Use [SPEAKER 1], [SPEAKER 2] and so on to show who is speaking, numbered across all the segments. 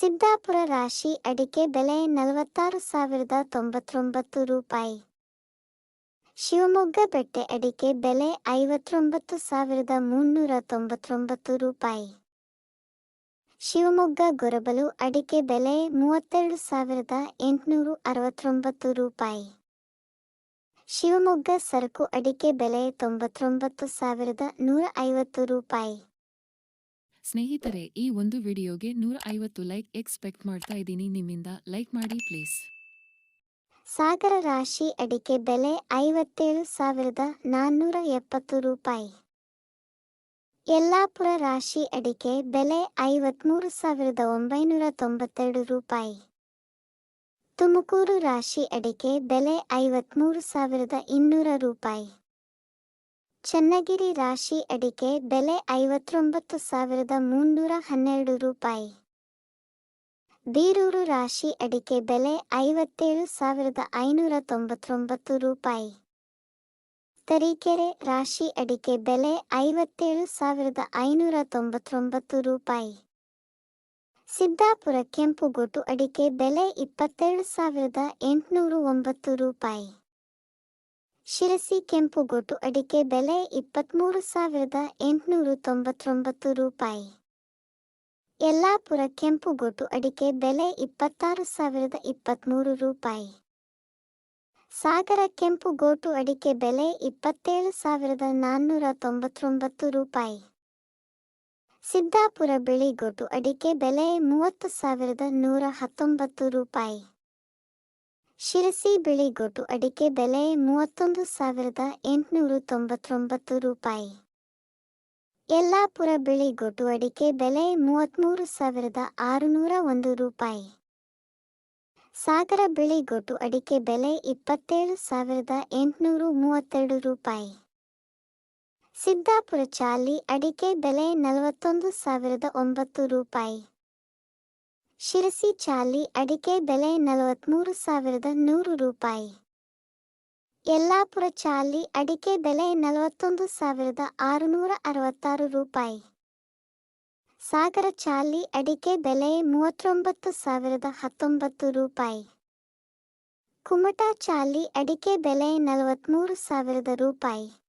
[SPEAKER 1] ಸಿದ್ದಾಪುರ ರಾಶಿ ಅಡಿಕೆ ಬೆಲೆ ನಲವತ್ತಾರು ಸಾವಿರದ ತೊಂಬತ್ತೊಂಬತ್ತು ರೂಪಾಯಿ. ಶಿವಮೊಗ್ಗ ಬೆಟ್ಟೆ ಅಡಿಕೆ ಬೆಲೆ ಐವತ್ತೊಂಬತ್ತು ಸಾವಿರದ ಮುನ್ನೂರ ತೊಂಬತ್ತೊಂಬತ್ತು ರೂಪಾಯಿ. ಶಿವಮೊಗ್ಗ ಗೊರಬಲು ಅಡಿಕೆ ಬೆಲೆ ಮೂವತ್ತೆರಡು ಸಾವಿರದ ಎಂಟುನೂರು ಅರವತ್ತೊಂಬತ್ತು ರೂಪಾಯಿ. ಶಿವಮೊಗ್ಗ ಸರಕು ಅಡಿಕೆ ಬೆಲೆ ತೊಂಬತ್ತೊಂಬತ್ತು ಸಾವಿರದ ನೂರ ಐವತ್ತು ರೂಪಾಯಿ.
[SPEAKER 2] ಸ್ನೇಹಿತರೆ, ಈ ಒಂದು ವಿಡಿಯೋಗೆ ನೂರ ಐವತ್ತು ಲೈಕ್ ಎಕ್ಸ್ಪೆಕ್ಟ್ ಮಾಡ್ತಾ ಇದ್ದೀನಿ. ನಿಮ್ಮಿಂದ ಲೈಕ್ ಮಾಡಿ ಪ್ಲೀಸ್.
[SPEAKER 1] ಸಾಗರ ರಾಶಿ ಅಡಿಕೆ ಬೆಲೆ ಐವತ್ತೇಳು ಸಾವಿರದ ನಾನ್ನೂರ ಎಪ್ಪತ್ತು ರೂಪಾಯಿ. ಯಲ್ಲಾಪುರ ರಾಶಿ ಅಡಿಕೆ ಬೆಲೆ ಐವತ್ಮೂರು ಸಾವಿರದ ಒಂಬೈನೂರ ತೊಂಬತ್ತೆರಡು ರೂಪಾಯಿ. ತುಮಕೂರು ರಾಶಿ ಅಡಿಕೆ ಬೆಲೆ ಐವತ್ಮೂರು ಸಾವಿರದ ಇನ್ನೂರ ರೂಪಾಯಿ. ಚನ್ನಗಿರಿ ರಾಶಿ ಅಡಿಕೆ ಬೆಲೆ ಐವತ್ತೊಂಬತ್ತು ಸಾವಿರದ ಮುನ್ನೂರ ಹನ್ನೆರಡು ರೂಪಾಯಿ. ಬೀರೂರು ರಾಶಿ ಅಡಿಕೆ ಬೆಲೆ ಐವತ್ತೇಳು ಸಾವಿರದ ಐನೂರ ತೊಂಬತ್ತೊಂಬತ್ತು ರೂಪಾಯಿ. ತರೀಕೆರೆ ರಾಶಿ ಅಡಿಕೆ ಬೆಲೆ ಐವತ್ತೇಳು ಸಾವಿರದ ಐನೂರ ತೊಂಬತ್ತೊಂಬತ್ತು ರೂಪಾಯಿ. ಸಿದ್ದಾಪುರ ಕೆಂಪುಗೊಟ್ಟು ಅಡಿಕೆ ಬೆಲೆ ಇಪ್ಪತ್ತೇಳು ಸಾವಿರದ ಎಂಟುನೂರು ಒಂಬತ್ತು ರೂಪಾಯಿ. ಶಿರಸಿ ಕೆಂಪು ಗೊಟ್ಟು ಅಡಿಕೆ ಬೆಲೆ ಇಪ್ಪತ್ತ್ಮೂರು ಸಾವಿರದ ಎಂಟುನೂರು ತೊಂಬತ್ತೊಂಬತ್ತು ರೂಪಾಯಿ. ಯಲ್ಲಾಪುರ ಕೆಂಪುಗೊಟ್ಟು ಅಡಿಕೆ ಬೆಲೆ ಇಪ್ಪತ್ತಾರು ಸಾವಿರದ ಇಪ್ಪತ್ತ್ಮೂರು ರೂಪಾಯಿ. ಸಾಗರ ಕೆಂಪು ಗೋಟು ಅಡಿಕೆ ಬೆಲೆ ಇಪ್ಪತ್ತೇಳು ಸಾವಿರದ ನಾನ್ನೂರ ತೊಂಬತ್ತೊಂಬತ್ತು ರೂಪಾಯಿ. ಸಿದ್ದಾಪುರ ಬಿಳಿಗೊಟ್ಟು ಅಡಿಕೆ ಬೆಲೆ ಮೂವತ್ತು ಸಾವಿರದ ನೂರ ಹತ್ತೊಂಬತ್ತು ರೂಪಾಯಿ. ಶಿರಸಿ ಬಿಳಿಗೊಟ್ಟು ಅಡಿಕೆ ಬೆಲೆ ಮೂವತ್ತೊಂದು ಸಾವಿರದ ಎಂಟುನೂರು ತೊಂಬತ್ತೊಂಬತ್ತು ರೂಪಾಯಿ. ಯಲ್ಲಾಪುರ ಬಿಳಿಗೊಟ್ಟು ಅಡಿಕೆ ಬೆಲೆ ಮೂವತ್ತ್ಮೂರು ಸಾವಿರದ ಆರುನೂರ ಒಂದು ರೂಪಾಯಿ. ಸಾಗರ ಬಿಳಿಗೊಟ್ಟು ಅಡಿಕೆ ಬೆಲೆ ಇಪ್ಪತ್ತೇಳು ಸಾವಿರದ ಎಂಟುನೂರು ಮೂವತ್ತೆರಡು ರೂಪಾಯಿ. ಸಿದ್ದಾಪುರ ಚಾಲಿ ಅಡಿಕೆ ಬೆಲೆ ನಲವತ್ತೊಂದು ಸಾವಿರದ ಒಂಬತ್ತು ರೂಪಾಯಿ. ಶಿರಸಿ, ಚಾಲಿ, ಅಡಿಕೆ ಬೆಲೆ ನಲವತ್ತ್ಮೂರು ಸಾವಿರದ ನೂರು ರೂಪಾಯಿ. ಯಲ್ಲಾಪುರ, ಚಾಲಿ, ಅಡಿಕೆ ಬೆಲೆ ನಲವತ್ತೊಂದು ಸಾವಿರದ ಆರುನೂರ ಅರವತ್ತಾರು ರೂಪಾಯಿ. ಸಾಗರ, ಚಾಲಿ, ಅಡಿಕೆ ಬೆಲೆ ಮೂವತ್ತೊಂಬತ್ತು ಸಾವಿರದ ಹತ್ತೊಂಬತ್ತು ರೂಪಾಯಿ. ಕುಮಟಾ, ಚಾಲಿ, ಅಡಿಕೆ ಬೆಲೆ ನಲವತ್ತ್ಮೂರು ಸಾವಿರದ ರೂಪಾಯಿ.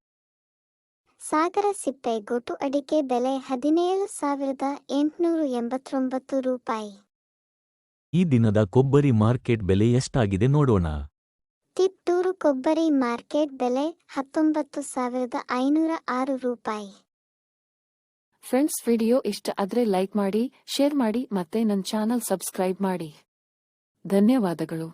[SPEAKER 1] ಸಾಗರ ಸಿಪ್ಪೆ ಗೊಟು ಅಡಿಕೆ ಬೆಲೆ ಹದಿನೇಳು ಸಾವಿರದ ಎಂಟುನೂರು ಎಂಬತ್ತೊಂಬತ್ತು ರೂಪಾಯಿ.
[SPEAKER 3] ಈ ದಿನದ ಕೊಬ್ಬರಿ ಮಾರ್ಕೆಟ್ ಬೆಲೆ ಎಷ್ಟಾಗಿದೆ ನೋಡೋಣ.
[SPEAKER 1] ತಿತ್ತೂರು ಕೊಬ್ಬರಿ ಮಾರ್ಕೆಟ್ ಬೆಲೆ ಹತ್ತೊಂಬತ್ತು ಸಾವಿರದ ಐನೂರ ಆರು ರೂಪಾಯಿ.
[SPEAKER 2] ಫ್ರೆಂಡ್ಸ್ ವಿಡಿಯೋ ಇಷ್ಟ ಆದ್ರೆ ಲೈಕ್ ಮಾಡಿ ಶೇರ್ ಮಾಡಿ ಮತ್ತೆ ನನ್ನ ಚಾನಲ್ ಸಬ್ಸ್ಕ್ರೈಬ್ ಮಾಡಿ. ಧನ್ಯವಾದಗಳು.